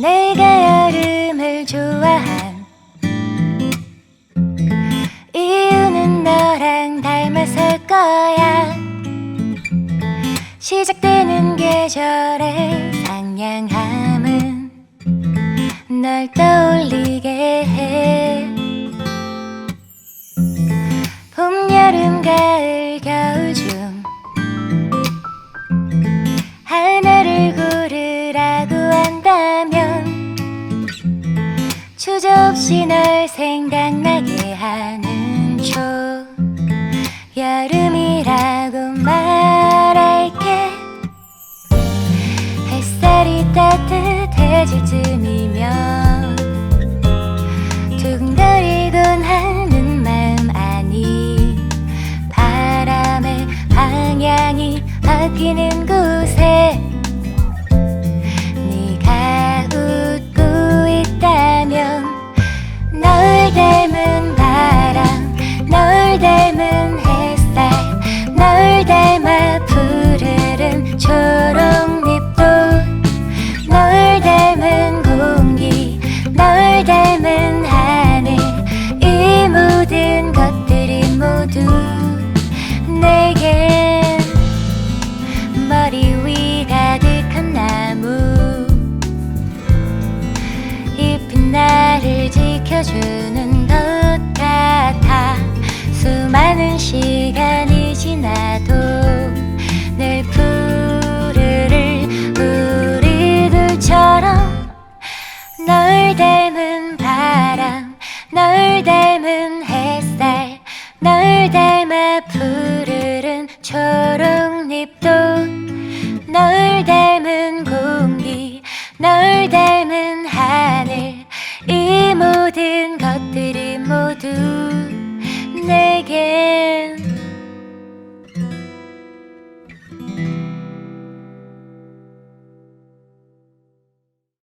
내가 여름을 좋아한 이유는 너랑 닮아서일 거야. 시작되는 계절의 상냥함은 널 떠올리게 해. 봄, 여름, 가을, 주저없이 널 생각나게 하는 초. 여름이라고 말할게. 햇살이 따뜻해질 즈음이면 두근거리곤 하는 마음 아니. 바람의 방향이 바뀌는 곳에 지켜주는